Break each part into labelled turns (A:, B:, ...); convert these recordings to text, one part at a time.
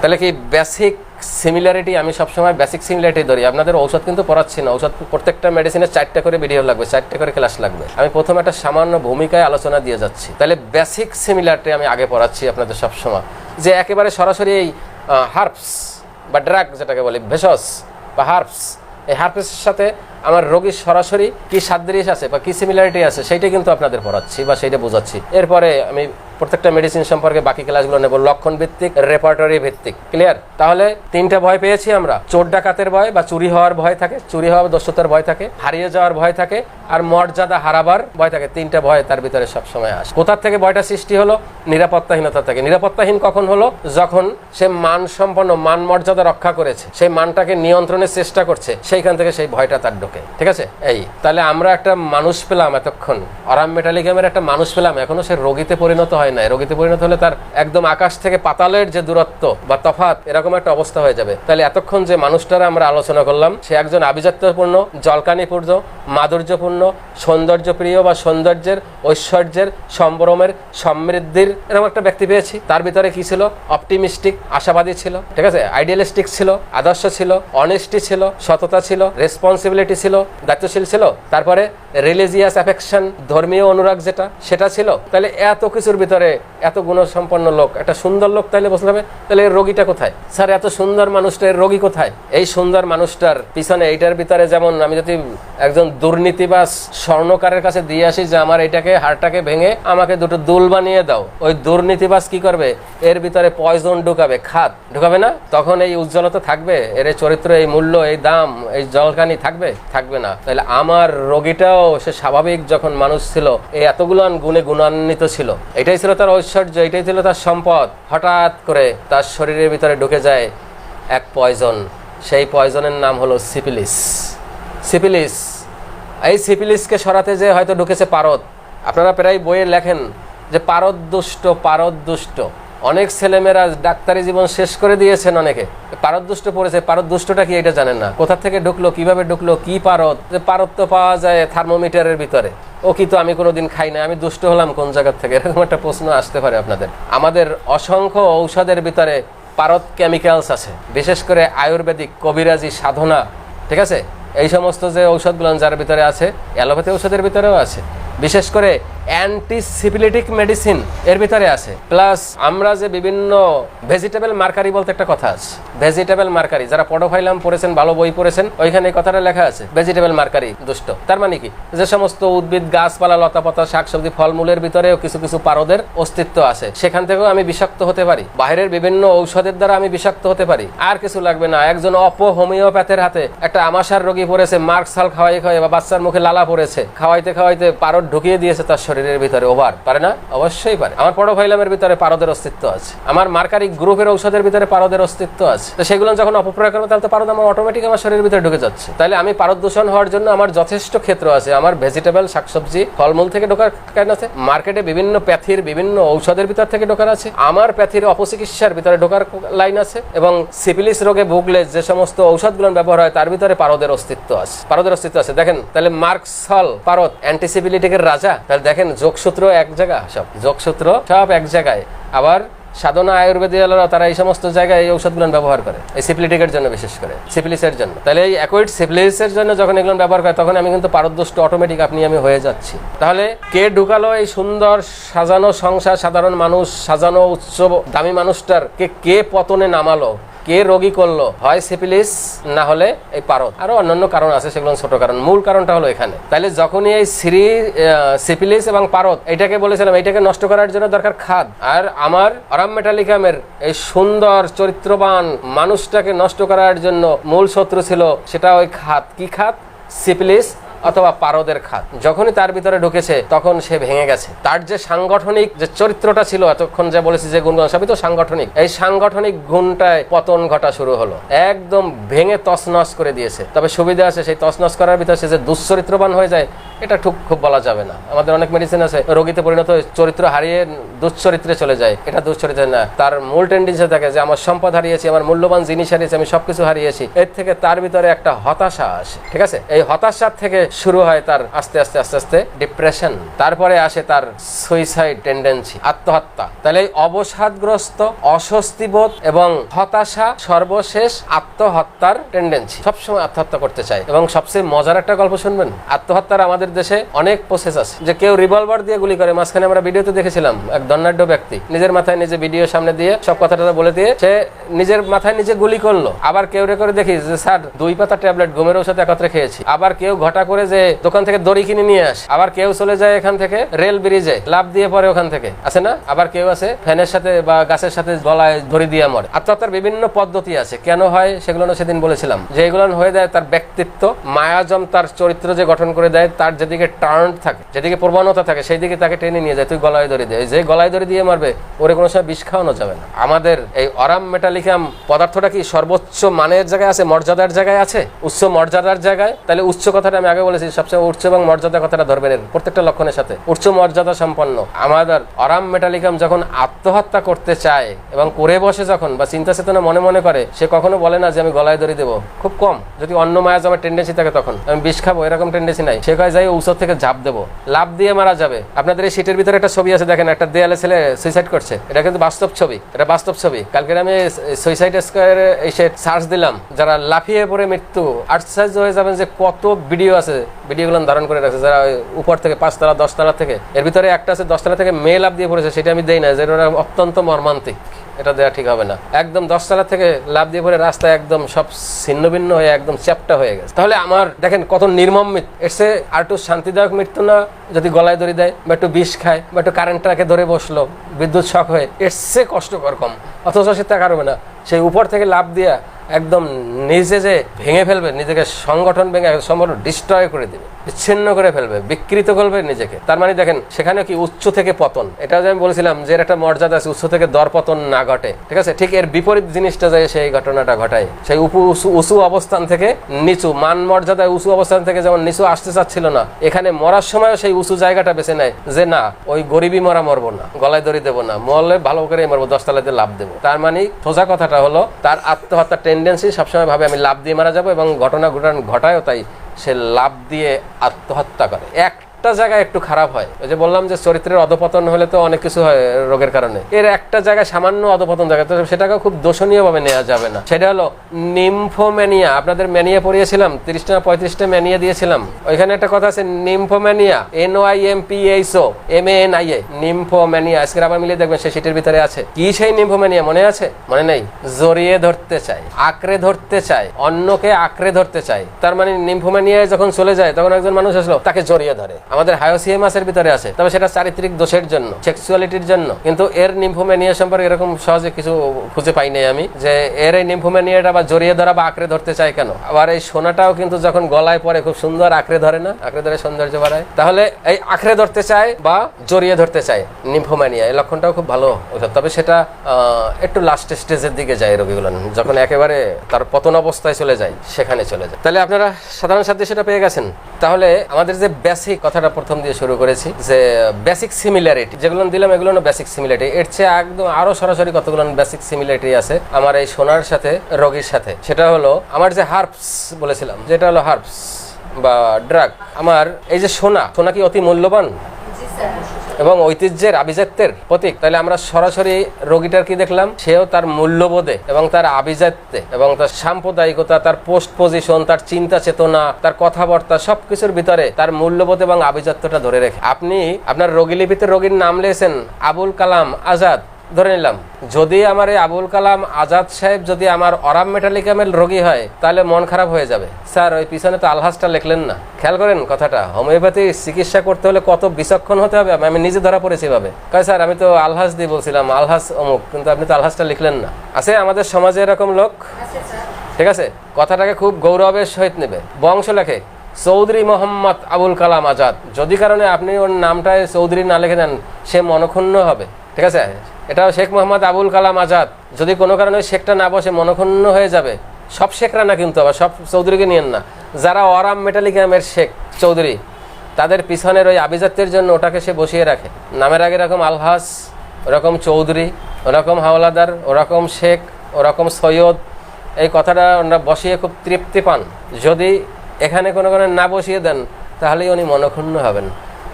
A: তাহলে কি basic similarity আমি সবসময় বেসিক সিমিলারিটি ধরি? আপনাদের ঔষধ কিন্তু পড়াচ্ছি না। ঔষধ প্রত্যেকটা মেডিসিনের চারটা করে ভিডিও লাগবে, চারটা করে ক্লাস লাগবে। আমি প্রথম একটা সামান্য ভূমিকায় আলোচনা দিয়ে যাচ্ছি। তাহলে বেসিক সিমিলারিটি আমি আগে পড়াচ্ছি আপনাদের সবসময়। যে একেবারে সরাসরি এই হার্বস বা ড্রাগ যেটাকে বলি, ভেষজ বা হার্বস এই হার্বসের সাথে আমার রোগীর সরাসরি কি সাদৃশ আছে বা কি সিমিলারিটি আছে, সেইটা কিন্তু আপনাদের পড়াচ্ছি বা সেইটা বোঝাচ্ছি। এরপরে আমি প্রত্যেকটা মেডিসিন সম্পর্কে বাকি ক্লাসগুলো নেব, লক্ষণ ভিত্তিক রেপার্টরি ভিত্তিক। ক্লিয়ার তাহলে তিনটা ভয় পেয়েছি আমরা। চোর ডাকাতের ভয় বা চুরি হওয়ার ভয় থাকে, চুরি হওয়ার দস্যতার ভয় থাকে, হারিয়ে যাওয়ার ভয় থাকে, আর মর্যাদা হারাবার ভয় থাকে। তিনটা ভয় তার ভিতরে সবসময় আসে। কোথার থেকে ভয়টা সৃষ্টি হলো? নিরাপত্তাহীনতা থেকে। নিরাপত্তাহীন কখন হলো? যখন সে মান সম্পন্ন মান মর্যাদা রক্ষা করেছে, সেই মানটাকে নিয়ন্ত্রণের চেষ্টা করছে, সেইখান থেকে সেই ভয়টা তার ঢোকে ঠিক আছে? এই, তাহলে আমরা একটা মানুষ পেলাম এতক্ষণ। অরাম মেটালিকামের একটা মানুষ পেলাম, এখনও সে রোগীতে পরিণত হয় না রোগীতে পরিণত হলে তার একদম আকাশ থেকে পাতালের যে দূরত্ব বা তফাত এরকম একটা অবস্থা হয়ে যাবে। তাহলে এতক্ষণ যে মানুষটারা আমরা আলোচনা করলাম, সে একজন আভিজাত্যপূর্ণ, জলকানিপূর্ণ, মাধুর্যপূর্ণ, সৌন্দর্যপ্রিয় বা সৌন্দর্যের, ঐশ্বর্যের, সম্ভ্রমের, সমৃদ্ধির এরকম একটা ব্যক্তি পেয়েছি। তার ভিতরে কি ছিল? অপটিমিস্টিক, আশাবাদী ছিল, ঠিক আছে? আইডিয়ালিস্টিক ছিল, আদর্শ ছিল অনেস্টি ছিল, সততা ছিল, রেসপন্সিবিলিটি ছিল, দায়িত্বশীল ছিল, তারপরে রিলিজিয়াস অ্যাফেকশন ধর্মীয় অনুরাগ যেটা, সেটা ছিল। তাহলে এত কিছুর ভিতরে এত গুণসম্পন্ন লোক, একটা সুন্দর লোক তাহলে বসতে হবে, তাহলে এর রোগীটা কোথায়? স্যার, এত সুন্দর মানুষটা এর রোগী কোথায়? এই সুন্দর মানুষটার পিছনে এইটার ভিতরে যেমন আমি যদি একজন দুর্নীতিবাস স্বর্ণকারের কাছে দিয়ে আসি যে আমার এটাকে হাড়টাকে ভেঙে আমাকে দুটো দুল বানিয়ে দাও, ওই দুর্নীতিবাস কি করবে? এর ভিতরে পয়জন ঢুকাবে, খাত ঢুকাবে না? তখন এই উজ্জ্বলতা থাকবে, এর চরিত্র, এই মূল্য, এই দাম, এই জলকানি থাকবে? থাকবে না। তাহলে আমার রোগীটাও সে স্বাভাবিক যখন মানুষ ছিল এই এতগুলান গুণে গুণান্বিত ছিল। এটাই ছিল তার ঐশ্বর্য, এটাই ছিল তার সম্পদ। হঠাৎ করে তার শরীরের ভিতরে ঢুকে যায় এক পয়জন। সেই পয়জনের নাম হলো সিপিলিস সিপিলিস এই সিপিলিসকে সরাতে যে হয়তো ঢুকেছে পারদ। আপনারা প্রায় বইয়ে লেখেন যে পারদ দুষ্ট পারদ দুষ্ট। অনেক ছেলেমেয়েরা ডাক্তারি জীবন শেষ করে দিয়েছেন অনেকে। পারদ দুষ্ট পড়েছে, পারদ দুষ্টটা কি এটা জানেন না? কোথা থেকে ঢুকলো, কীভাবে ঢুকলো, কি পারদ? পারদ তো পাওয়া যায় থার্মোমিটারের ভিতরে। ও কি তো আমি কোনোদিন খাই না আমি দুষ্ট হলাম কোন জায়গা থেকে? এরকম একটা প্রশ্ন আসতে পারে আপনাদের। আমাদের অসংখ্য ঔষধের ভিতরে পারদ কেমিক্যালস আছে। বিশেষ করে আয়ুর্বেদিক কবিরাজি সাধনা, ঠিক আছে? এই সমস্ত যে ঔষধগুলো যার ভিতরে আছে, অ্যালোপ্যাথি ঔষধের ভিতরেও আছে। বিশেষ করে অ্যান্টিসিপিলিটিক মেডিসিন এর ভিতরে আছে। প্লাস আমরা যে বিভিন্ন ভেজিটেবল মার্কারি বলতে একটা কথা আছে। ভেজিটেবল মার্কারি, যারা পডোফাইলাম পড়েছেন, ভালো বই পড়েছেন, ওইখানে কথাটা লেখা আছে ভেজিটেবল মার্কারি, দুষ্ট। তার মানে কি? যে সমস্ত উদ্ভিদ, গাছপালা, লতাপাতা, শাকসবজি, ফলমূলের ভিতরেও কিছু কিছু পারদের অস্তিত্ব আছে। সেখান থেকেও আমি বিষাক্ত হতে পারি। বাইরের বিভিন্ন ঔষধের দ্বারা আমি বিষাক্ত হতে পারি। আর কিছু লাগবে না। একজন অপ হোমিওপ্যাথের হাতে একটা আমাশার রোগী পড়েছে মার্কসাল খাওয়াই খাওয়াই বা বাচ্চার মুখে লালা পড়েছে। খাওয়াইতে খাওয়াইতে পারদ ঢুকিয়ে দিয়েছে তার শরীরের ভিতরে, ওভার। পারে না? অবশ্যই পারে। আমার পড়ো ফাইলামের ভিতরে পারদের অস্তিত্ব আছে। আমার মার্কারি গ্রুপের ঔষধের ভিতরে পারদের অস্তিত্ব আছে। তো সেগুলো যখন অপপ্রয়োগ করব, তাহলে তো পারদ আমার অটোমেটিক আমার শরীরের ভিতরে ঢুকে যাচ্ছে। তাহলে আমি পারদ দূষণ হওয়ার জন্য আমার যথেষ্ট ক্ষেত্র আছে। আমার ভেজিটেবল শাকসবজি, ফলমূল থেকে ঢোকার কেন আছে? মার্কেটে বিভিন্ন প্যাথির বিভিন্ন ঔষধের ভিতর থেকে ঢোকার আছে। আমার প্যাথির অপচিকিৎসার ভিতরে ঢোকার লাইন আছে এবং সিপিলিস রোগে ভুগলে যে সমস্ত ঔষধগুলো ব্যবহার হয়, তার ভিতরে পারদের অস্তিত্ব আছে। পারদের অস্তিত্ব আছে। দেখেন, তাহলে মার্কসল পারদ। অ্যান্টিসিপিলিটিকের রাজা, তাহলে দেখেন যোগসূত্র এক জায়গা, সব যোগসূত্র সব এক জায়গায়। আবার সাধনা আয়ুর্বেদিয়ালরা তারা এই সমস্ত জায়গায় এই ঔষধগুলো ব্যবহার করে, এই সিপিলিটিকের জন্য বিশেষ করে, সিপিলিসের জন্য। তাহলে এই অ্যাকুইড সিপিলিসের জন্য যখন এগুলো ব্যবহার করে, তখন আমি কিন্তু পারদোষ্ট অটোমেটিক আপনি আমি হয়ে যাচ্ছি। তাহলে কে ঢুকালো এই সুন্দর সাজানো সংসার, সাধারণ মানুষ, সাজানো উৎসব, দামি মানুষটার, কে কে পতনে নামালো? কে রোগী করল? হয় সিপিলিস না হলে এই পারদ। আরও অন্যান্য কারণ আছে, সেগুলো ছোট কারণ। মূল কারণটা হলো এখানে। তাহলে যখনই এই সিরি সিপিলিস এবং পারদ এটাকে বলেছিলাম এটাকে নষ্ট করার জন্য দরকার খাদ। আর আমার আরাম মেটালিকামের এই সুন্দর, চরিত্রবান মানুষটাকে নষ্ট করার জন্য মূল শত্রু ছিল সেটা ওই খাত কি খাত সিপিলিস অথবা পারদের খাত। যখনই তার ভিতরে ঢুকেছে, তখন সে ভেঙে গেছে। তার যে সাংগঠনিক যে চরিত্রটা ছিল, এতক্ষণ যে বলেছি যে গুণগুলো সবই তো সাংগঠনিক। এই সাংগঠনিক গুণটায় পতন ঘটা শুরু হলো। একদম ভেঙে তছনছ করে দিয়েছে। তবে সুবিধা আছে, সেই তছনছ করার ভিতরে সে যে দুশ্চরিত্রবান হয়ে যায়, এটা ঠিক, খুব বলা যাবে না। আমাদের অনেক মেডিসিন আছে, রোগীতে পরিণত চরিত্র হারিয়ে দুশ্চরিত্রে চলে যায়। এটা দুশ্চরিত্রে না। তার মূল টেন্ডেন্সি থাকে যে, আমার সম্পদ হারিয়েছি, আমার মূল্যবান জিনিস হারিয়েছি, আমি সবকিছু হারিয়েছি। এর থেকে তার ভিতরে একটা হতাশা আসে। ঠিক আছে? এই হতাশার থেকে শুরু হয় তার আস্তে আস্তে আস্তে আস্তে ডিপ্রেশন তারপরে আসে তার সুইসাইড টেন্ডেন্সি আত্মহত্যা। তাহলে অবসাদগ্রস্ত, অস্বস্তিবোধ এবং হতাশা সর্বশেষ আত্মহত্যার টেন্ডেন্সি সবসময় আত্মহত্যা করতে চায়। এবং সবচেয়ে মজার একটা গল্প শুনবেন। আত্মহত্যার আমাদের দেশে অনেক প্রসেস আছে। যে কেউ রিভলভার দিয়ে গুলি করে। মাঝখানে আমরা ভিডিওতে দেখেছিলাম এক দণ্ডাঢ্য ব্যক্তি। নিজের মাথায় নিজে ভিডিও সামনে দিয়ে সব কথাটা বলে দিয়ে সে নিজের মাথায় নিজে গুলি করল। আবার কেউ রে করে দেখি যে, স্যার, দুই পাতা ট্যাবলেট, ঘুমের ওষুধ একত্রে খেয়েছি। আবার কেউ ঘটা করে যে, দোকান থেকে দড়ি কিনে নিয়ে আস। আবার কেউ চলে যায় এখান থেকে, রেল ব্রিজে লাভ দিয়ে পরে ওখান থেকে। আছে না? আবার কেউ আছে ফ্যানের সাথে বা গাছের সাথে গলায় ধরি দিয়ে মরে। আত্মহত্যার বিভিন্ন পদ্ধতি আছে। কেন হয় সেগুলো সেদিন বলেছিলাম। যে এগুলো হয়ে যায় তার ব্যক্তিত্ব, মায়াজম তার চরিত্র যে গঠন করে দেয়, তার যেদিকে টার্ন থাকে, যেদিকে প্রবণতা থাকে সেই দিকে তাকে টেনে নিয়ে যায়। তুই গলায় ধরে দেয় যে গলায় ধরে দিয়ে মারবে, ওরে কোনো সময় বিষ খাওয়ানো যাবে না। আমাদের এই অরাম মেটালিকাম পদার্থটা কি সর্বোচ্চ মানের জায়গায় আছে, মর্যাদার জায়গায় আছে? উচ্চ মর্যাদার জায়গায়? তাহলে উচ্চ কথাটা আমি আগে বলেছি, সবচেয়ে উচ্চ এবং মর্যাদা কথাটা ধরবেন প্রত্যেকটা লক্ষণের সাথে। উচ্চ মর্যাদা সম্পন্ন। আমাদের অরাম মেটালিকাম যখন আত্মহত্যা করতে চায় এবং করে বসে যখন বা চিন্তা চেতনা মনে মনে করে, সে কখনো বলে না যে আমি গলায় দড়ি দেবো। খুব কম। যদি অন্য মায়া জমার টেন্ডেন্সি থাকে তখন। আমি বিষ খাব, এরকম টেন্ডেন্সি নাই। সে কয়, যাই ঔষধ থেকে ঝাঁপ দেবো। লাভ দিয়ে মারা যাবে। আপনাদের এই সিটের ভিতরে একটা ছবি আছে, দেখেন, একটা দেয়ালে ছেলে সুইসাইড করছে। এটা কিন্তু বাস্তব ছবি। এটা বাস্তব ছবি। কালকে আমি সুইসাইড স্কোয়ারে এসে সার্চ দিলাম। যারা লাফিয়ে পড়ে মৃত্যু, আশ্চর্য হয়ে যাবেন যে কত ভিডিও আছে। ভিডিওগুলো ধারণ করে রাখছে, যারা উপর থেকে পাঁচতলা, দশতলা থেকে, এর ভিতরে একটা আছে দশতলা থেকে মেয়ে লাভ দিয়ে পড়েছে সেটা আমি দেই না যে ওরা অত্যন্ত মর্মান্তিক, এটা দেওয়া ঠিক হবে না। একদম দশতলা থেকে লাভ দিয়ে পরে রাস্তায় একদম সব ছিন্ন ভিন্ন হয়ে, একদম চ্যাপটা হয়ে গেছে। তাহলে আমার, দেখেন কত নির্মম এসে আর একটু শান্তিদায়ক মৃত্যু না, যদি গলায় দড়ি দেয়, বা একটু বিষ খায়, বা একটু কারেন্টটাকে ধরে বসল, বিদ্যুৎ শখ হয়ে সে কষ্টকর কম, অথচ সে তা পারবে না। সেই উপর থেকে লাভ দিয়া একদম নিজে যে ভেঙে ফেলবে নিজেকে সংগঠন ভেঙে সম্পূর্ণ ডিস্ট্রয় করে দেবে। বিচ্ছিন্ন করে ফেলবে, বিকৃত করবে নিজেকে। তার মানে দেখেন সেখানে কি উচ্চ থেকে পতন? এটা যে আমি বলেছিলাম যে একটা মর্যাদা আছে, উচ্চ থেকে দর পতন না ঘটে, ঠিক আছে? ঠিক এর বিপরীত জিনিসটা যায় সেই ঘটনাটা ঘটায়, সেই উঁচু অবস্থান থেকে নিচু, মান মর্যাদায় উঁচু অবস্থান থেকে যেমন নিচু আসতে চাচ্ছিল না, এখানে মরার সময়ও সেই উঁচু জায়গাটা বেছে নেয় যে না, ওই গরিবই মরা মরবো না, গলায় দড়ি দেবো না, মরলে ভালো করে মরবো, দশতলাতে লাভ দেবো। তার মানে সোজা কথাটা হলো, তার আত্মহত্যার টেন্ডেন্সি সবসময় ভাবে আমি লাভ দিয়ে মারা যাব এবং ঘটনা ঘটনা, ঘটায়ও তাই। সে লাভ দিয়ে আত্মহত্যা করে। একটা জায়গায় একটু খারাপ হয়। ওই যে বললাম যে চরিত্রের অধপতন হলে তো অনেক কিছু হয় রোগের কারণে। এর একটা জায়গায় সামান্য অধপতন জায়গা, তো সেটাকে খুব দোষণীয় ভাবে নেওয়া যাবে না। সেটা হলো নিম্ফোম্যানিয়া আপনাদের ম্যানিয়া পড়িয়েছিলাম, তিরিশটা পঁয়ত্রিশটা ম্যানিয়া দিয়েছিলাম। ওইখানে একটা কথা আছে nymphomania N Y M P H O M A N I A nymphomania আজকে আবার মিলিয়ে দেখবেন সে সিটের ভিতরে আছে। কি সেই নিম্ফোম্যানিয়া মনে আছে? মনে নেই? জড়িয়ে ধরতে চায়, আঁকড়ে ধরতে চায়, অন্যকে আঁকড়ে ধরতে চায়। তার মানে নিম্ফোম্যানিয়ায় যখন চলে যায়, তখন একজন মানুষ আসলো, তাকে জড়িয়ে ধরে। আমাদের হায়োসিয়ামাসের ভিতরে আছে। তবে সেটা চারিত্রিক দোষের জন্য সেক্সুয়ালিটির জন্য। কিন্তু এর নিম্ফোম্যানিয়া সম্পর্কে এরকম সহজে কিছু খুঁজে পাই নাই আমি, যে এর এই নিম্ফোম্যানিয়াটা বা জড়িয়ে ধরা বা আঁকড়ে ধরতে চায় কেন? আবার এই সোনাটাও কিন্তু যখন গলায় পরে খুব সুন্দর আঁকড়ে ধরে না? আঁকড়ে ধরে সৌন্দর্য বাড়ায়। তাহলে এই আঁকড়ে ধরতে চায় বা জড়িয়ে ধরতে চায় নিম্ফোম্যানিয়া এই লক্ষণটাও খুব ভালো তবে সেটা একটু লাস্ট স্টেজের দিকে যায় রোগীগুলো যখন একেবারে তার পতন অবস্থায় চলে যায়, সেখানে চলে যায়। তাহলে আপনারা সাধারণ সাথে সেটা পেয়ে গেছেন। তাহলে আমাদের যে বেসিক কথাটা প্রথম দিয়ে শুরু করেছি যে বেসিক সিমিলারিটি যেগুলো দিলাম, এগুলো বেসিক সিমিলারিটি এর চেয়ে একদম আরও সরাসরি কতগুলো বেসিক সিমিলারিটি আছে আমার এই সোনার সাথে, রোগীর সাথে? সেটা হলো আমার যে হার্বস বলেছিলাম, যেটা হলো হার্বস বা ড্রাগ। আমার এই যে সোনা সোনা কি অতি মূল্যবান? এবং ঐতিহ্যের আভিজাত্যের প্রতীক। তাহলে আমরা সরাসরি রোগীটার কি দেখলাম? সেও তার মূল্যবোধে এবং তার আভিজাত্যে এবং তার সাম্প্রদায়িকতা, তার পোস্ট পজিশন, তার চিন্তা চেতনা, তার কথাবার্তা সবকিছুর ভিতরে তার মূল্যবোধ এবং আভিজাত্যটা ধরে রেখে। আপনি আপনার রোগী লিপিতে রোগীর নাম লিয়েছেন আবুল কালাম আজাদ। ধরে নিলাম যদি আমার এই আবুল কালাম আজাদ সাহেব যদি আমার অরাম মেটালিকামের রোগী হয় তাহলে মন খারাপ হয়ে যাবে। স্যার ওই পিছনে তো আলহাসটা লিখলেন না। খেয়াল করেন কথাটা হোমিওপ্যাথি চিকিৎসা করতে হলে কত বিচক্ষণ হতে হবে? আমি নিজে ধরা পড়েছি ভাবে কয় স্যার আমি তো আলহাস দিয়ে বলছিলাম আলহাস অমুক কিন্তু আপনি তো আলহাসটা লিখলেন না। আছে আমাদের সমাজে এরকম লোক? ঠিক আছে? কথাটাকে খুব গৌরবের সহিত নেবে। বংশ লেখে চৌধুরী মোহাম্মদ আবুল কালাম আজাদ। যদি কারণে আপনি ওর নামটায় চৌধুরী না লিখে দেন সে মনক্ষুণ্ণ হবে। ঠিক আছে? এটাও শেখ মোহাম্মদ আবুল কালাম আজাদ। যদি কোনো কারণে ওই শেখটা না বসে, মনক্ষুণ্ণ হয়ে যাবে। সব শেখরা না কিন্তু আবার, সব চৌধুরীকে নিয়েন না। যারা অরাম মেটালিকামের শেখ চৌধুরী, তাদের পিছনের ওই আভিজাত্যের জন্য ওটাকে সে বসিয়ে রাখে। নামের আগে এরকম আলহাস, ওরকম চৌধুরী, ওরকম হাওলাদার, ওরকম শেখ, ওরকম সৈয়দ, এই কথাটা ওনারা বসিয়ে খুব তৃপ্তি পান। যদি এখানে কোনো কোনো না বসিয়ে দেন, তাহলেই উনি মনক্ষুণ্ণ হবেন।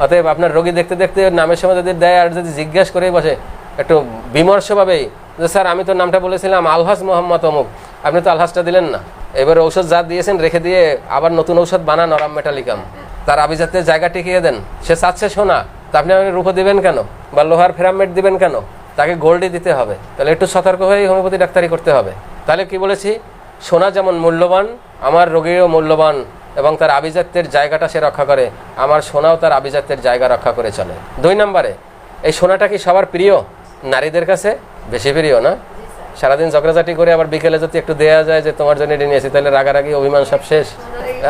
A: অতএব আপনার রোগী দেখতে দেখতে নামের সময় যদি দেয় আর যদি জিজ্ঞাসা করেই বসে, একটু বিমর্ষভাবেই, যে স্যার আমি তো নামটা বলেছিলাম আলহাস মোহাম্মদ অমুক। আপনি তো আলহাসটা দিলেন না। এবার ঔষধ যা দিয়েছেন রেখে দিয়ে আবার নতুন ঔষধ বানান অরাম মেটালিকাম। তার আভিজাত্যের জায়গা টিকিয়ে দেন। সে চাচ্ছে সোনা তা আপনি আমাকে রূপো দিবেন কেন? বা লোহার ফেরামেট দিবেন কেন? তাকে গোল্ডই দিতে হবে। তাহলে একটু সতর্ক হয়েই হোমিওপ্যাথি ডাক্তারি করতে হবে। তাহলে কি বলেছি? সোনা যেমন মূল্যবান, আমার রোগীও মূল্যবান। এবং তার আভিজাত্যের জায়গাটা সে রক্ষা করে। আমার সোনাও তার আভিজাত্যের জায়গা রক্ষা করে চলে। দুই নম্বরে, এই সোনাটা কি সবার প্রিয়? নারীদের কাছে বেশি প্রিয় না? সারাদিন ঝগড়াঝাটি করে আবার বিকেলে যদি একটু দেয়া যায় যে তোমার জন্য এটা নিয়েছি, তাহলে রাগারাগি, অভিমান সব শেষ।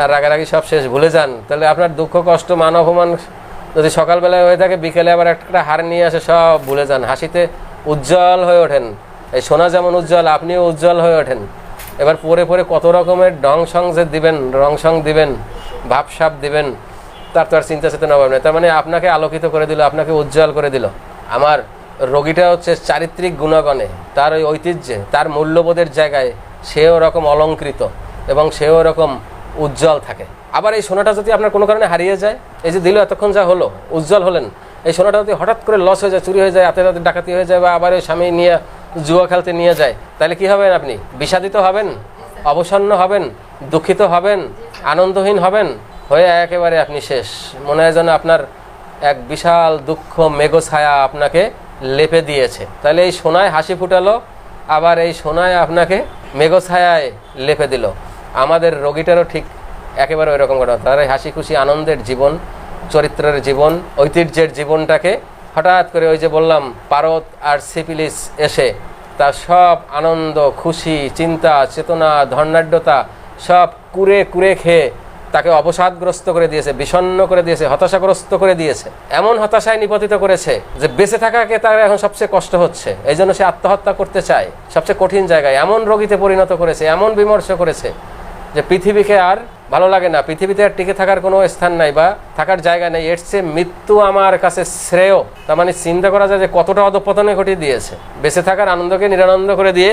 A: আর রাগারাগি সব শেষ, ভুলে যান। তাহলে আপনার দুঃখ, কষ্ট, মান, অপমান যদি সকালবেলায় হয়ে থাকে, বিকেলে আবার একটা হার নিয়ে আসে, সব ভুলে যান। হাসিতে উজ্জ্বল হয়ে ওঠেন। এই সোনা যেমন উজ্জ্বল, আপনিও উজ্জ্বল হয়ে ওঠেন। এবার পরে পরে কত রকমের ডং সং যে দিবেন, রং সং দিবেন ভাবসাপ দিবেন, তার তো আর চিন্তা চেতনা অভাব নেই। তার মানে আপনাকে আলোকিত করে দিল, আপনাকে উজ্জ্বল করে দিল। আমার রোগীটা হচ্ছে চারিত্রিক গুণগণে, তার ওই ঐতিহ্যে, তার মূল্যবোধের জায়গায় সেও রকম অলঙ্কৃত এবং সেও রকম উজ্জ্বল থাকে। আবার এই সোনাটা যদি আপনার কোনো কারণে হারিয়ে যায়, এই যে দিল এতক্ষণ যা হলো, উজ্জ্বল হলেন, এই সোনাটা যদি হঠাৎ করে লস হয়ে যায়, চুরি হয়ে যায়, হাতে হাতে ডাকাতি হয়ে যায় বা আবার ওই স্বামী নিয়ে জুয়া খেলতে নিয়ে যায়, তাহলে কি হবেন আপনি? বিষাদিত হবেন? অবসন্ন হবেন? দুঃখিত হবেন? আনন্দহীন হবেন? হয়ে একেবারে আপনি শেষ। মনে হয় যেন আপনার এক বিশাল দুঃখ মেঘছায়া আপনাকে লেপে দিয়েছে। তাহলে এই সোনায় হাসি ফুটালো, আবার এই সোনায় আপনাকে মেঘছায়ায় লেপে দিল। আমাদের রোগীটারও ঠিক একেবারে ওই রকম ঘটনা। তার হাসি খুশি আনন্দের জীবন, চরিত্রের জীবন, ঐতিহ্যের জীবনটাকে হঠাৎ করে ওই যে বললাম, পারদ আর সিপিলিস এসে তার সব আনন্দ, খুশি, চিন্তা, চেতনা ধর্নাঢ্যতা সব কুরে কুরে খেয়ে তাকে অবসাদগ্রস্ত করে দিয়েছে, বিষণ্ণ করে দিয়েছে, হতাশাগ্রস্ত করে দিয়েছে। এমন হতাশায় নিপতিত করেছে যে বেঁচে থাকাকে তার এখন সবচেয়ে কষ্ট হচ্ছে। এই জন্য সে আত্মহত্যা করতে চায়, সবচেয়ে কঠিন জায়গায়। এমন রোগীতে পরিণত করেছে, এমন বিমর্ষ করেছে যে পৃথিবীকে আর ভালো লাগে না। পৃথিবীতে আর টিকে থাকার কোনো স্থান নাই বা থাকার জায়গা নেই। এর চেয়ে মৃত্যু আমার কাছে শ্রেয়। তার মানে চিন্তা করা যায় যে কতটা অধপতনে ঘটিয়ে দিয়েছে। বেঁচে থাকার আনন্দকে নিরানন্দ করে দিয়ে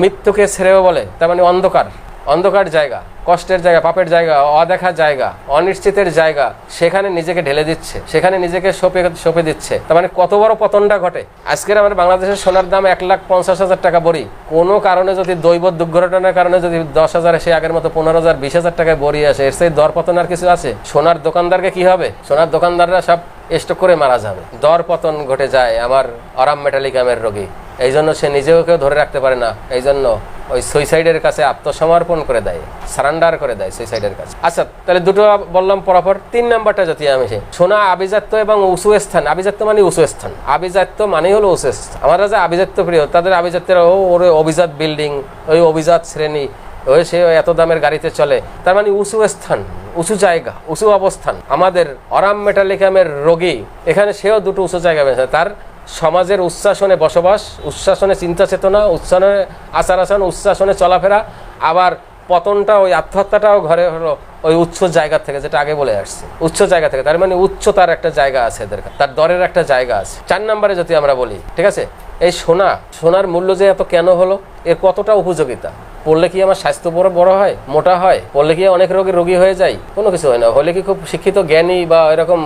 A: মৃত্যুকে শ্রেয় বলে। তার মানে অন্ধকার অন্ধকার জায়গা। কষ্টের জায়গা, পাপের জায়গা, অদেখা জায়গা, অনিশ্চিতের জায়গা, সেখানে নিজেকে ঢেলে দিচ্ছে, সেখানে নিজেকে সঁপে সঁপে দিচ্ছে। তার মানে কত বড় পতনটা ঘটে। আজকের আমাদের বাংলাদেশের সোনার দাম এক লাখ পঞ্চাশ হাজার টাকা বড়ি। কোনো কারণে যদি দৈব দুর্ঘটনার কারণে যদি দশ হাজার সে আগের মতো পনেরো হাজার, বিশ হাজার টাকায় বড়ি আসে, এর সেই দর পতন আর কিছু আছে? সোনার দোকানদারকে কি হবে? সোনার দোকানদাররা সব স্টক করে মারা যাবে। দর পতন ঘটে যায় আমার আরাম মেটালিকামের রোগী। এই জন্য সে নিজেও কেউ ধরে রাখতে পারে না। এই জন্য ওই সুইসাইডের কাছে আত্মসমর্পণ করে দেয়। সারান্ডার করে দেয় সুইসাইডের কাছে। আচ্ছা তাহলে দুটো বললাম পরপর। তিন নাম্বারটা যদি আমি সে সোনা আবিজাত্য এবং উঁচু স্থান আবিজাত্য মানে উঁচু স্থান আবিজাত্য মানেই হলো উঁচু স্থান আমরা যে আবিজাত্য প্রিয় তাদের আভিজাত্যের ও, ওর অভিজাত বিল্ডিং ওই অভিজাত শ্রেণি, ওই সে এত দামের গাড়িতে চলে। তার মানে উঁচু স্থান উঁচু জায়গা, উঁচু অবস্থান। আমাদের অরাম মেটালিকামের রোগী, এখানে সেও দুটো উঁচু জায়গা পেয়েছে তার সমাজের উচ্ছ্বাসনে বসবাস, উচ্ছ্বাসনে চিন্তা চেতনা উচ্ছ্বাসনে আচার আচরণ উচ্ছ্বাসনে চলাফেরা। আবার পতনটা, ওই আত্মহত্যাটাও ঘরে হলো ওই উচ্চ জায়গা থেকে, যেটা আগে বলে আসছে। উচ্চ জায়গা থেকে, তার মানে উচ্চতার একটা জায়গা আছে এদের তার দরের একটা জায়গা আছে। চার নাম্বারে যদি আমরা বলি, ঠিক আছে? এই সোনা, সোনার মূল্য যে এত কেন হলো? এর কতটা উপযোগিতা? পড়লে কি আমার স্বাস্থ্য বড় বড় হয়? মোটা হয়? পড়লে কি অনেক রোগী রোগী হয়ে যায়? কোনো কিছু হয় না। হলে কি খুব শিক্ষিত, জ্ঞানী বা এরকম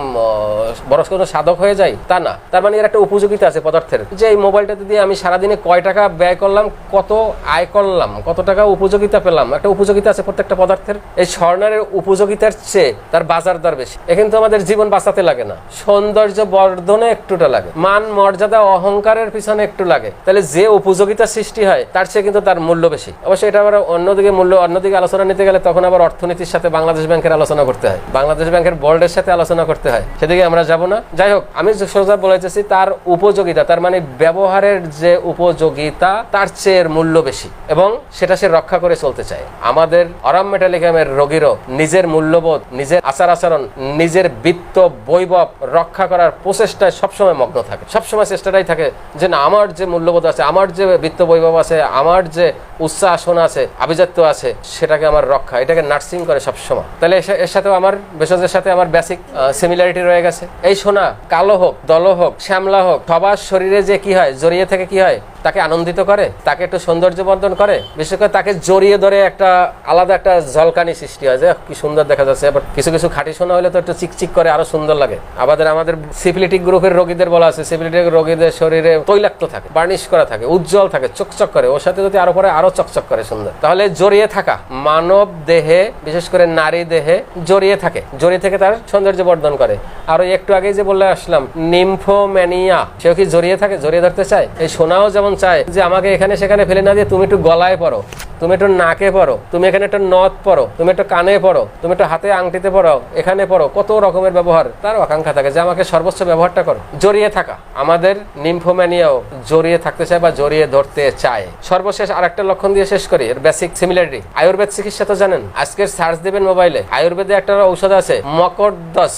A: বড় কোনো সাধক হয়ে যায়? তা না। তার মানে এর একটা উপযোগিতা আছে পদার্থের। যে এই মোবাইলটা দিয়ে আমি সারাদিনে কয় টাকা ব্যয় করলাম, কত আয় করলাম, কত টাকা উপযোগিতা পেলাম, একটা উপযোগিতা আছে প্রত্যেকটা পদার্থের। এই স্বর্ণের উপযোগিতার চেয়ে তার বাজার দর বেশি। এ তো আমাদের জীবন বাঁচাতে লাগে না। সৌন্দর্য বর্ধনে একটুটা লাগে। মান, মর্যাদা, অহংকারের পিছনে একটু লাগে। তাহলে যে উপযোগিতা সৃষ্টি হয়, তার চেয়ে কিন্তু তার মূল্য বেশি। অবশ্যই এটা আবার অন্যদিকে মূল্য, অন্যদিকে আলোচনা নিতে গেলে তখন আবার অর্থনীতির সাথে বাংলাদেশ ব্যাংকের আলোচনা করতে হয়। বাংলাদেশ ব্যাংকের বোর্ডের সাথে আলোচনা করতে হয়। সেদিকে আমরা যাব না। যাই হোক, আমি সোজা বলেছি, তার উপযোগিতা, তার মানে ব্যবহারের যে উপযোগিতা, তার চেয়ে মূল্য বেশি এবং সেটা সে রক্ষা করে চলতে চায়। আমাদের অরাম মেটালিকামের রোগীরও নিজের মূল্যবোধ, নিজের আচার আচরণ, নিজের বৃত্ত বৈভব রক্ষা করার প্রচেষ্টায় সবসময় মগ্ন থাকে। সবসময় চেষ্টাটাই থাকে যে না, আমার যে মূল্যবোধ আছে, আমার যে বৃত্ত বৈভব আছে, আমার যে উচ্চাসন আছে, আভিজাত্য আছে, সেটাকে আমার রক্ষা। এটাকে নার্সিং করে সবসময়। তাহলে এর- এর সাথেও আমার ভেষজের সাথে আমার বেসিক সিমিলারিটি রয়ে গেছে। এই সোনা, কালো হোক, দল হোক, শ্যামলা হোক, সবার শরীরে যে কি হয়, জড়িয়ে থেকে কি হয় তাকে আনন্দিত করে, তাকে একটু সৌন্দর্য বর্ধন করে, বিশেষ করে তাকে জড়িয়ে ধরে একটা আলাদা একটা ঝলকানি সৃষ্টি হয় যে কি সুন্দর দেখা যাচ্ছে। আবার কিছু কিছু খাঁটি সোনা হলে তো একটু চিকচিক করে আরও সুন্দর লাগে। আমাদের আমাদের সিফিলিটিক গ্রুপের রোগীদের বলা আছে, সিফিলিটিক রোগীদের শরীরে তৈলাক্ত থাকে, বার্নিশ করা থাকে, উজ্জ্বল থাকে, চকচক করে, ওর সাথে যদি আরও পরে আরও চকচক করে সুন্দর। তাহলে জড়িয়ে থাকা, মানব দেহে, বিশেষ করে নারী দেহে জড়িয়ে থাকে, জড়িয়ে থেকে তার সৌন্দর্য বর্ধন করে। আরও একটু আগেই যে বললে আসলাম, নিম্ফোম্যানিয়া, সেও কি জড়িয়ে থাকে, জড়িয়ে ধরতে চায়? এই সোনাও যেমন চায় যে আমাকে এখানে সেখানে ফেলে না দিয়ে তুমি একটু গলায় পড়ো, তুমি একটু নাকে পড়ো, তুমি এখানে একটা নথ পড়ো, তুমি একটু কানে পড়ো, তুমি একটু হাতে আংটিতে পড়ো, এখানে পড়ো, কত রকমের ব্যবহার। তার আকাঙ্ক্ষা থাকে যে আমাকে সর্বোচ্চ ব্যবহারটা করো। জড়িয়ে থাকা। আমাদের নিম্ফোম্যানিয়াও জড়িয়ে থাকতে চায় বা জড়িয়ে ধরতে চায়। সর্বশেষ আরেকটা লক্ষণ দিয়ে শেষ করি, এর বেসিক সিমিলারিটি আয়ুর্বেদ চিকিৎসা তো জানেন আজকে সার্চ দেবেন মোবাইলে আয়ুর্বেদে একটা ঔষধ আছে মকর মকরদস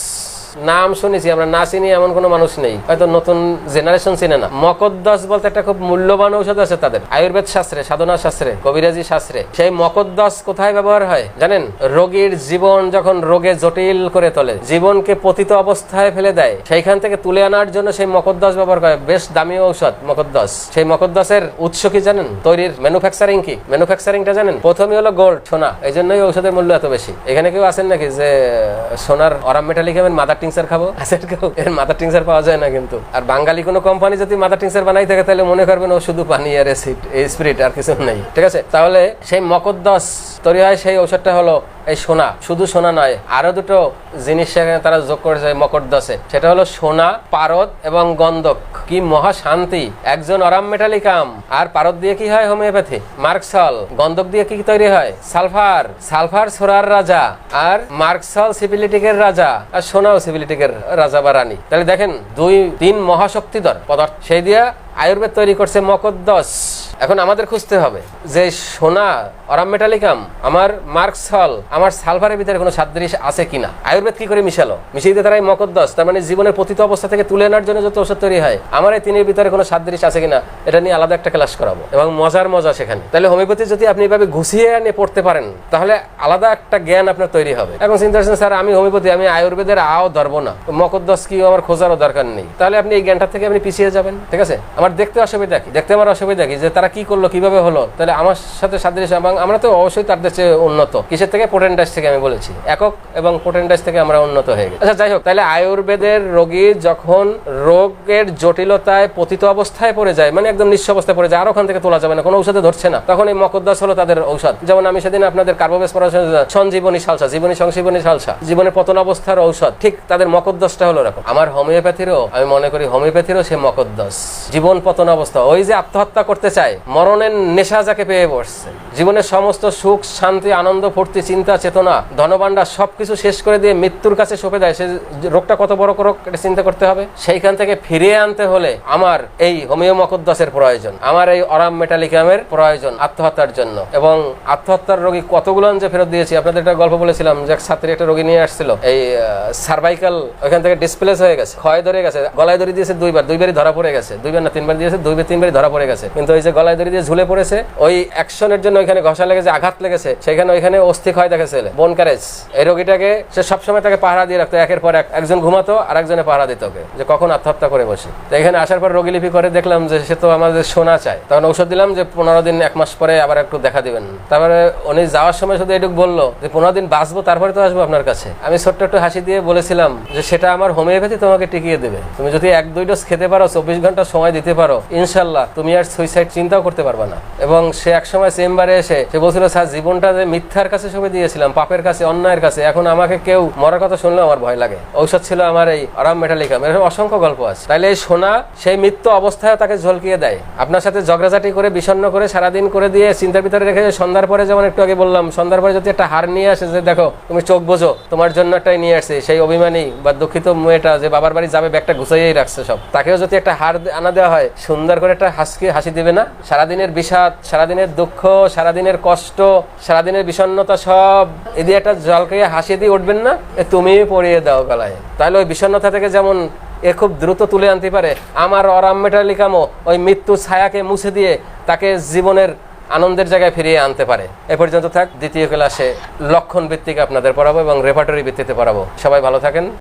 A: নাম শুনেছি, আমরা না চিনি, এমন কোনো মানুষ নেই। হয়তো নতুন জেনারেশন চিনে না। মকদ্দস বলতে একটা খুব মূল্যবান ঔষধ আছে তাদের। আয়ুর্বেদ শাস্ত্রে, সাধনা শাস্ত্রে, কবিরাজি শাস্ত্রে। সেই মকদ্দস কোথায় ব্যবহার হয়? জানেন? রোগীর জীবন যখন রোগে জটিল করে তোলে, জীবনকে পতিত অবস্থায় ফেলে দেয়, সেইখান থেকে তুলে আনার জন্য সেই মকদ্দস ব্যবহার করে। বেশ দামি ঔষধ, মকদ্দস। সেই মকদ্দসের উৎস কি জানেন? তৈরির ম্যানুফ্যাকচারিং কি? ম্যানুফ্যাকচারিংটা জানেন? প্রথমে হলো গোল্ড সোনা। এই জন্যই ঔষধের মূল্য এত বেশি। এখানে কেউ আছেন নাকি? যে, সোনার অরাম মেটালিক মাদার টিংসার খাব আছেন কেউ এর মাদার টিংসার পাওয়া যায় না কিন্তু। আর বাঙালি কোনো কোম্পানি যদি মাদার টিংসার বানাই থাকে, তাহলে মনে করবেন ও শুধু পানি আর অ্যাসিড এই স্পিরিট আর কিছু নেই। ঠিক আছে? তাহলে সেই মকদ্দস তৈরি হয়, সেই ঔষধটা হলো এই সোনা। শুধু সোনা নয়, আরও দুটো জিনিস তারা যোগ করেছে মকরদসে সেটা হলো সোনা, পারদ এবং গন্ধক। কি মহা শান্তি। একজন অরাম মেটালিকাম। আর পারদ দিয়ে কি হয় হোমিওপ্যাথি? মার্কসল। গন্ধক দিয়ে কি তৈরি হয়? সালফার। সালফার সোরার রাজা। আর মার্কসল সিপিলিটিকের রাজা। আর সোনাও সিপিলিটিকের রাজা বা রানী। তাহলে দেখেন, দুই, তিন মহাশক্তিধর পদার্থ, সেই দিয়ে আয়ুর্বেদ তৈরি করছে মকদ্দস। এখন আমাদের খুঁজতে হবে যে সোনা, অরাম মেটালিকাম, আমার মার্কস হল, আমার সালফারের ভিতরে কোনো সাদৃশ আছে কিনা। আয়ুর্বেদ কি করে মিশালো? মিশিয়ে দিয়ে তারা এই মকদ্দস, তার মানে জীবনের পতিত অবস্থা থেকে তুলে আনার জন্য যত ওষুধ তৈরি হয়, আমার এই তিনের ভিতরে কোনো সাদৃশ আছে কিনা, এটা নিয়ে আলাদা একটা ক্লাস করাবো। এবং মজার মজা সেখানে। তাহলে হোমিওপ্যাথি যদি আপনি এভাবে ঘুষিয়ে এনে পড়তে পারেন, তাহলে আলাদা একটা জ্ঞান আপনার তৈরি হবে। এখন চিন্তা করছেন স্যার, আমি হোমিওপ্যাথি, আমি আয়ুর্বেদের আও ধরবো না। মকদ্দস কি আমার খোঁজারও দরকার নেই? তাহলে আপনি এই জ্ঞানটা থেকে আপনি পিছিয়ে যাবেন, ঠিক আছে? আমার দেখতে অসুবিধা কি? দেখতে আমার অসুবিধা কি? যে তারা কি করল, কীভাবে হলো? তাহলে আমার সাথে সাদৃশ্য এবং আমরা তো অবশ্যই তাদের চেয়ে উন্নত। কিসের থেকে? পোটেন্ডাস থেকে আমি বলেছি। একক এবং পোটেন্ডাস থেকে আমরা উন্নত হয়ে গেছি। আচ্ছা যাই হোক, তাহলে আয়ুর্বেদের রোগী যখন রোগের জটিলতায় পতিত অবস্থায় পড়ে যায় মানে একদম নিঃস্ব অবস্থায় পড়ে যায়, আর ওখান থেকে তোলা যাবে না, কোনো ঔষধে ধরছে না, তখন এই মকদ্দাস হলো তাদের ঔষধ। যেমন আমি সেদিন আপনাদের কার্বোবেস পড়াশোনা সঞ্জীবনী সালসা, জীবনী সংজীবনী সালসা, জীবনের পতন অবস্থার ঔষধ, ঠিক তাদের মকদ্দসটা হলো এরকম। আমার হোমিওপ্যাথিরও আমি মনে করি হোমিওপ্যাথিরও সে মকদ্দস জীবন পতন অবস্থা, ওই যে আত্মহত্যা করতে চায় মরণের নেশা যাকে পেয়ে বসছে জীবনের সমস্ত সুখ, শান্তি, আনন্দ, ফুর্তি, চিন্তা, চেতনা, ধনভাণ্ডার সবকিছু শেষ করে দিয়ে মৃত্যুর কাছে সঁপে দেয়। সে রোগটা কত বড় রোগ এটা চিন্তা করতে হবে। সেইখান থেকে ফিরিয়ে আনতে হলে আমার এই হোমিও মকদ্দাসের প্রয়োজন, আমার এই অরাম মেটালিকামের প্রয়োজন আত্মহত্যার জন্য। এবং আত্মহত্যার রোগী কতগুলো যে ফেরত দিয়েছি, আপনাদের একটা গল্প বলেছিলাম, যে এক ছাত্রী একটা রোগী নিয়ে আসছিল। এই সার্ভাইকাল ওইখান থেকে ডিসপ্লেস হয়ে গেছে, ক্ষয় ধরে গেছে, গলায় ধরে দিয়েছে দুইবার, দুইবারই ধরা পড়ে গেছে, দুইবার না তিনবার দিয়েছে, দুইবার তিনবারই ধরা পড়ে গেছে। কিন্তু ওই যে গলায় ধরে দিয়ে ঝুলে পড়েছে। ওই অ্যাকশনের জন্য ওইখানে ঘষা লেগেছে, আঘাত লেগেছে। সেখানে ওইখানে অস্থি ক্ষয় দেখেছে বোন ক্যারেজ। এই রোগীটাকে সে সবসময় তাকে পাহারা দিয়ে রাখতো, একের পর এক। একজন ঘুমাতো আর একজনে পাহারা দিত ওকে, যে কখন আত্মহত্যা করে বসে। তো এখানে আসার পর রোগী লিপি করে দেখলাম যে সে তো আমাদের সোনা চায়। তখন ঔষধ দিলাম যে পনেরো দিন, এক মাস পরে আবার একটু দেখা দিবেন। তারপরে উনি যাওয়ার সময় শুধু এটুকু বলল যে, পনেরো দিন বাঁচবো, তারপরে তো আসব আপনার কাছে। আমি ছোট্ট একটু হাসি দিয়ে বলেছিলাম যে, সেটা আমার হোমিওপ্যাথি তোমাকে টিকিয়ে দেবে। তুমি যদি এক দুই ডোজ খেতে পারো, চব্বিশ ঘণ্টা সময় দিতে পারো, ইনশাল্লাহ। তুমি আর সুইসাইড চিন্তাও করতে পারবে না। এবং সে এক সময় চেম্বারে এসে, সে বলছিল, স্যার, জীবনটা যে মিথ্যার কাছে সবে দিয়েছিলাম, পাপের কাছে, অন্যায়ের কাছে, এখন আমাকে কেউ মরার কথা শুনলে আমার ভয় লাগে। ঔষধ ছিল আমার এই আরাম মেটালিকাম এরকম অসংখ্য গল্প আছে। তাইলে এই সোনা, সেই মৃত্যু অবস্থায় তাকে ঝলকিয়ে দেয়। আপনার সাথে ঝগড়াঝাটি করে, বিষণ্ণ করে, সারাদিন করে দিয়ে চিন্তার ভিতরে রেখে সন্ধ্যার পরে যেমন একটু আগে বললাম, সন্ধ্যার পরে যদি একটা হার নিয়ে আসে, যে দেখো, তুমি চোখ বোঝো, তোমার জন্য একটাই নিয়ে আসছে, সেই অভিমানী বা দুঃখিত মেয়েটা যে বাবার বাড়ি যাবে, ব্যাগটা গুছাইয়েই রাখছে সব। তাকেও যদি একটা হার আনা দেওয়া হয়, সুন্দর করে একটা হাসি হাসি দিবে না? সারাদিনের বিষাদ, সারাদিনের দুঃখ, সারাদিনের কষ্ট, সারাদিনের বিষণ্ণতা সব এদিকে একটা জলকে হাসি দিয়ে উঠবেন না? তুমি পরিয়ে দাও গলায়। তাহলে ওই বিষণ্ণতা থেকে যেমন এ খুব দ্রুত তুলে আনতে পারে, আমার অরাম মেটালিকামও ওই মৃত্যু ছায়াকে মুছে দিয়ে তাকে জীবনের আনন্দের জায়গায় ফিরিয়ে আনতে পারে। এ পর্যন্ত থাক, দ্বিতীয় ক্লাসে লক্ষণ ভিত্তিক আপনাদের পড়াবো এবং রেপার্টরি ভিত্তিতে পড়াবো। সবাই ভালো থাকেন।